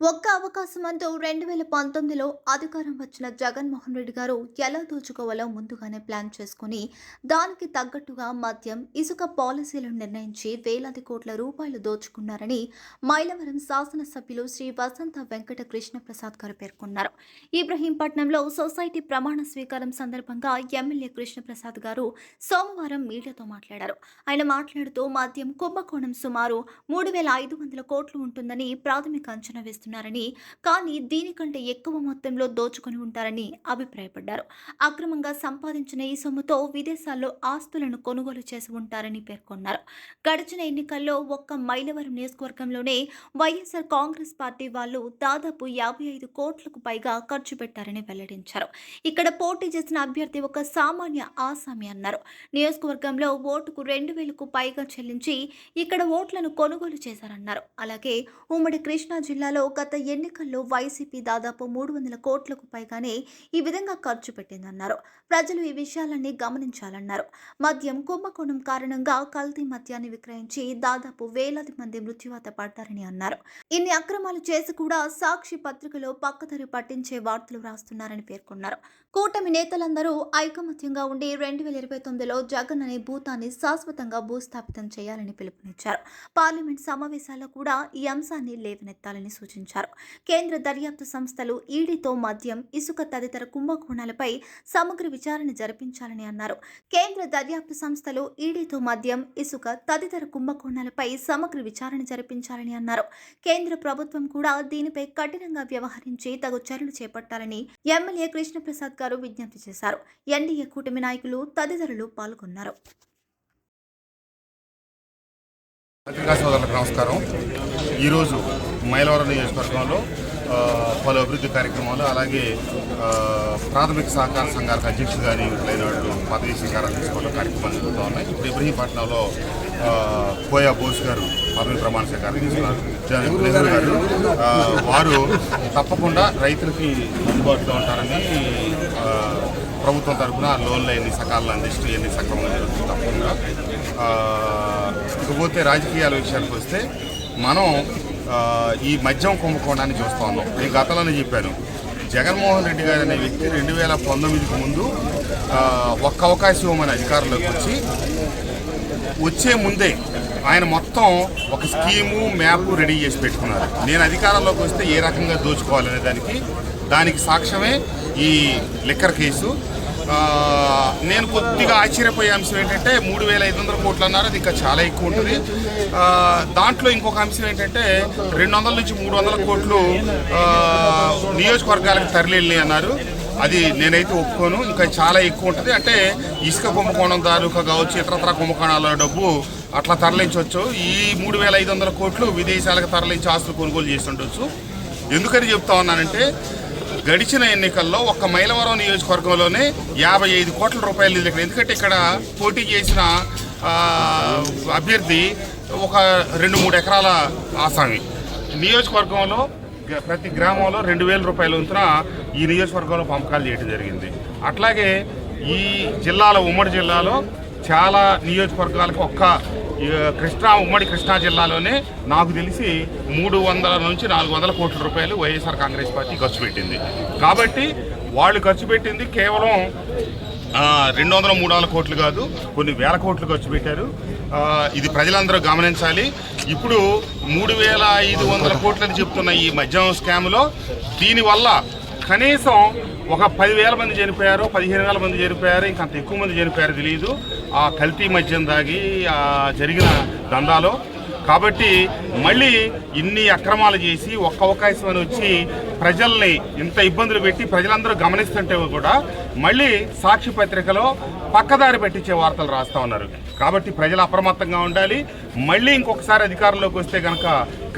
ఒక్క అవకాశం అంటూ రెండు వేల పంతొమ్మిదిలో అధికారం వచ్చిన జగన్మోహన్ రెడ్డి గారు ఎలా దోచుకోవాలో ముందుగానే ప్లాన్ చేసుకుని దానికి తగ్గట్టుగా మద్యం ఇసుక పాలసీలను నిర్ణయించి వేలాది కోట్ల రూపాయలు దోచుకున్నారని మైలవరం శాసనసభ్యులు శ్రీ వసంత వెంకట కృష్ణ ప్రసాద్ గారు పేర్కొన్నారు. ఇబ్రహీంపట్నంలో సొసైటీ ప్రమాణ స్వీకారం సందర్భంగా ఎమ్మెల్యే కృష్ణప్రసాద్ గారు సోమవారం మీడియాతో మాట్లాడారు. ఆయన మాట్లాడుతూ మద్యం కుంభకోణం సుమారు మూడు వేల ఐదు వందల కోట్లు ఉంటుందని ప్రాథమిక అంచనా వేస్తారు చేస్తున్నారని కానీ దీనికంటే ఎక్కువ మొత్తంలో దోచుకొని ఉంటారని అభిప్రాయపడ్డారు. అక్రమంగా సంపాదించిన ఈ సొమ్ముతో విదేశాల్లో ఆస్తులను కొనుగోలు చేసి ఉంటారని పేర్కొన్నారు. గడిచిన ఎన్నికల్లో ఒక్క మైలవరం నియోజకవర్గంలోనే వైఎస్ఆర్ కాంగ్రెస్ పార్టీ వాళ్ళు దాదాపు యాభై ఐదు కోట్లకు పైగా ఖర్చు పెట్టారని వెల్లడించారు. ఇక్కడ పోటీ చేసిన అభ్యర్థి ఒక సామాన్య ఆసామి అన్నారు. నియోజకవర్గంలో ఓటుకు రెండు వేలకు పైగా చెల్లించి ఇక్కడ ఓట్లను కొనుగోలు చేశారన్నారు. అలాగే ఉమ్మడి కృష్ణా జిల్లాలో గత ఎన్నికల్లో వైసీపీ దాదాపు మూడు వందల కోట్లకు పైగానే ఈ విధంగా ఖర్చు పెట్టిందన్నారు. ప్రజలు ఈ విషయాలన్నీ గమనించాలన్నారు. మద్యం కుంభకోణం కారణంగా కల్తీ మద్యాన్ని విక్రయించి దాదాపు వేలాది మంది మృత్యువాత పడ్డారని అన్నారు. ఇన్ని అక్రమాలు చేసి కూడా సాక్షి పత్రికలో పక్కదరి పట్టించే వార్తలు రాస్తున్నారని పేర్కొన్నారు. కూటమి నేతలందరూ ఐకమత్యంగా ఉండి రెండు వేల ఇరవై తొమ్మిదిలో జగన్ అనే భూతాన్ని శాశ్వతంగా భూస్థాపితం చేయాలని పిలుపునిచ్చారు. పార్లమెంట్ సమావేశాల్లో కూడా ఈ అంశాన్ని లేవనెత్తాలని సూచించారు. కేంద్ర దర్యాప్తు సంస్థలు ఈడీతో మద్యం ఇసుక తదితర కుంభకోణాలపై సమగ్ర విచారణ జరిపించాలని అన్నారు. కేంద్ర దర్యాప్తు సంస్థలు ఈడీతో మద్యం ఇసుక తదితర కుంభకోణాలపై సమగ్ర విచారణ జరిపించాలని అన్నారు. కేంద్ర ప్రభుత్వం కూడా దీనిపై కఠినంగా వ్యవహరించి తగు చర్యలు చేపట్టాలని ఎమ్మెల్యే కృష్ణప్రసాద్ గారు విజ్ఞప్తి చేశారు. ఎన్డీఏ కూటమి నాయకులు తదితరులు పాల్గొన్నారు. పత్రికా సోదరులకు నమస్కారం. ఈరోజు మైలవరం నియోజకవర్గంలో పలు అభివృద్ధి కార్యక్రమాలు అలాగే ప్రాథమిక సహకార సంఘాలకు అధ్యక్షులుగా నియమితులైన వాళ్ళు పదవి స్వీకారాలు తీసుకోవడం కార్యక్రమాలు జరుగుతూ ఉన్నాయి. ఇప్పుడు ఇబ్రహీంపట్నంలో కోయా బోస్ గారు పదవి ప్రమాణ స్వీకారం తీసుకున్నారు. నెహ్రూ గారు. వారు తప్పకుండా రైతులకి అందుబాటులో ఉంటారని ప్రభుత్వం తరఫున లోన్లు ఎన్ని సకాలంలో అందిస్తూ ఎన్ని సక్రమంగా జరుగుతుంది తప్పకుండా. ఇకపోతే రాజకీయాల విషయానికి వస్తే మనం ఈ మద్యం కుంభకోణాన్ని చూస్తా ఉన్నాం. నేను గతంలోనే చెప్పాను. జగన్మోహన్ రెడ్డి గారు అనే వ్యక్తి రెండు వేల పంతొమ్మిదికి ముందు ఒక్క అవకాశం ఇవ్వమని అధికారంలోకి వచ్చి వచ్చే ముందే ఆయన మొత్తం ఒక స్కీము మ్యాప్ రెడీ చేసి పెట్టుకున్నారు. నేను అధికారంలోకి వస్తే ఏ రకంగా దోచుకోవాలనే దానికి దానికి సాక్ష్యమే ఈ లిక్కర్ కేసు. నేను కొద్దిగా ఆశ్చర్యపోయే అంశం ఏంటంటే మూడు వేల ఐదు వందల కోట్లు అన్నారు. అది ఇంకా చాలా ఎక్కువ ఉంటుంది. దాంట్లో ఇంకొక అంశం ఏంటంటే రెండు వందల నుంచి మూడు వందల కోట్లు నియోజకవర్గాలకు తరలి అన్నారు. అది నేనైతే ఒప్పుకోను. ఇంకా చాలా ఎక్కువ ఉంటుంది. అంటే ఇసుక కుంభకోణం తాలూకా కావచ్చు ఇతరతర కుంభకోణాల డబ్బు అట్లా తరలించవచ్చు. ఈ మూడు వేల ఐదు వందల కోట్లు విదేశాలకు తరలించి ఆస్తులు కొనుగోలు చేసి ఉండొచ్చు ఎందుకని చెప్తా ఉన్నానంటే గడిచిన ఎన్నికల్లో ఒక్క మైలవరం నియోజకవర్గంలోనే యాభై ఐదు కోట్ల రూపాయలు ఇక్కడ ఎందుకంటే ఇక్కడ పోటీ చేసిన అభ్యర్థి ఒక రెండు మూడు ఎకరాల ఆసామి. నియోజకవర్గంలో ప్రతి గ్రామంలో రెండు వేల రూపాయల వంతున ఈ నియోజకవర్గంలో పంపకాలు చేయడం జరిగింది. అట్లాగే ఈ జిల్లాలో ఉమ్మడి జిల్లాలో చాలా నియోజకవర్గాలకు ఒక్క కృష్ణా ఉమ్మడి కృష్ణా జిల్లాలోనే నాకు తెలిసి మూడు వందల నుంచి నాలుగు వందల కోట్ల రూపాయలు వైఎస్ఆర్ కాంగ్రెస్ పార్టీ ఖర్చు పెట్టింది. కాబట్టి వాళ్ళు ఖర్చు పెట్టింది కేవలం రెండు వందల మూడు వందల కోట్లు కాదు కొన్ని వేల కోట్లు ఖర్చు పెట్టారు. ఇది ప్రజలందరూ గమనించాలి. ఇప్పుడు మూడు వేల ఐదు వందల కోట్లని చెప్తున్న ఈ మద్యం స్కామ్లో దీనివల్ల కనీసం ఒక పదివేల మంది చనిపోయారు పదిహేను వేల మంది చనిపోయారు ఇంకంత ఎక్కువ మంది చనిపోయారు తెలియదు. ఆ కల్తీ మద్యం తాగి ఆ జరిగిన దందాలో. కాబట్టి మళ్ళీ ఇన్ని అక్రమాలు చేసి ఒక్క అవకాశం అని వచ్చి ప్రజల్ని ఇంత ఇబ్బందులు పెట్టి ప్రజలందరూ గమనిస్తుంటే కూడా మళ్ళీ సాక్షి పత్రికలో పక్కదారి పెట్టించే వార్తలు రాస్తా ఉన్నారు. కాబట్టి ప్రజలు అప్రమత్తంగా ఉండాలి. మళ్ళీ ఇంకొకసారి అధికారంలోకి వస్తే కనుక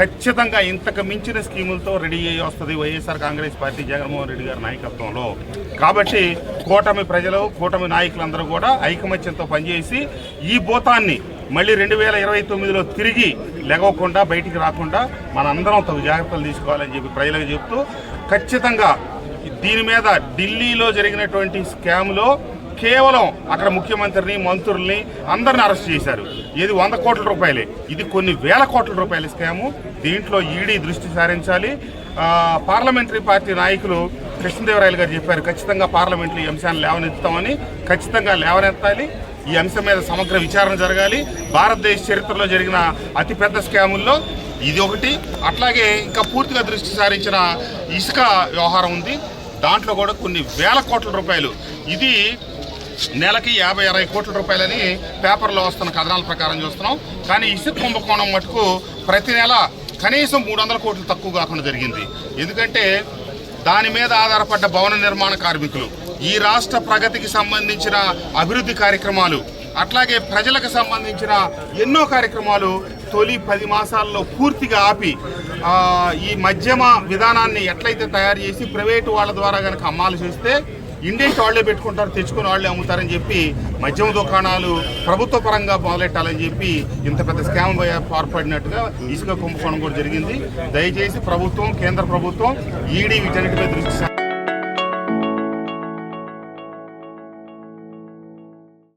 ఖచ్చితంగా ఇంతకు మించిన స్కీములతో రెడీ అయ్యి వస్తుంది వైఎస్ఆర్ కాంగ్రెస్ పార్టీ జగన్మోహన్ రెడ్డి గారి నాయకత్వంలో. కాబట్టి కూటమి ప్రజలు కూటమి నాయకులందరూ కూడా ఐకమత్యంతో పనిచేసి ఈ భూతాన్ని మళ్ళీ రెండు వేల ఇరవై తొమ్మిదిలో తిరిగి లెగవకుండా బయటికి రాకుండా మనందరం తగు జాగ్రత్తలు తీసుకోవాలని చెప్పి ప్రజలకు చెప్తూ ఖచ్చితంగా దీని మీద ఢిల్లీలో జరిగినటువంటి స్కామ్లో కేవలం అక్కడ ముఖ్యమంత్రిని మంత్రుల్ని అందరిని అరెస్ట్ చేశారు. ఇది వంద కోట్ల రూపాయలే. ఇది కొన్ని వేల కోట్ల రూపాయల స్కాము. దీంట్లో ఈడీ దృష్టి సారించాలి. పార్లమెంటరీ పార్టీ నాయకులు కృష్ణదేవరాయలు గారు చెప్పారు ఖచ్చితంగా పార్లమెంట్లో ఈ అంశాన్ని లేవనెత్తామని ఖచ్చితంగా లేవనెత్తాలి. ఈ అంశం మీద సమగ్ర విచారణ జరగాలి. భారతదేశ చరిత్రలో జరిగిన అతిపెద్ద స్కాముల్లో ఇది ఒకటి. అట్లాగే ఇంకా పూర్తిగా దృష్టి సారించిన ఇసుక వ్యవహారం ఉంది. దాంట్లో కూడా కొన్ని వేల కోట్ల రూపాయలు. ఇది నెలకి యాభై అరవై కోట్ల రూపాయలని పేపర్లో వస్తున్న కథనాల ప్రకారం చూస్తున్నాం. కానీ ఇసుక కుంభకోణం మటుకు ప్రతి నెల కనీసం మూడు వందల కోట్లు తక్కువ కాకుండా జరిగింది. ఎందుకంటే దాని మీద ఆధారపడ్డ భవన నిర్మాణ కార్మికులు ఈ రాష్ట్ర ప్రగతికి సంబంధించిన అభివృద్ధి కార్యక్రమాలు అట్లాగే ప్రజలకు సంబంధించిన ఎన్నో కార్యక్రమాలు తొలి పది మాసాల్లో పూర్తిగా ఆపి ఈ మధ్యమ విధానాన్ని ఎట్లయితే తయారు చేసి ప్రైవేటు వాళ్ళ ద్వారా కనుక అమ్మాలు చేస్తే ఇండియన్ వాళ్ళే పెట్టుకుంటారు తెచ్చుకొని వాళ్ళే అమ్ముతారని చెప్పి మద్యం దుకాణాలు ప్రభుత్వ పరంగా మొదలెట్టాలని చెప్పి ఇంత పెద్ద స్కామ్ పాల్పడినట్టుగా ఇసుక కుంభకోణం కూడా జరిగింది. దయచేసి ప్రభుత్వం కేంద్ర ప్రభుత్వం ఈడీ వీటన్నిటిపై దృష్టి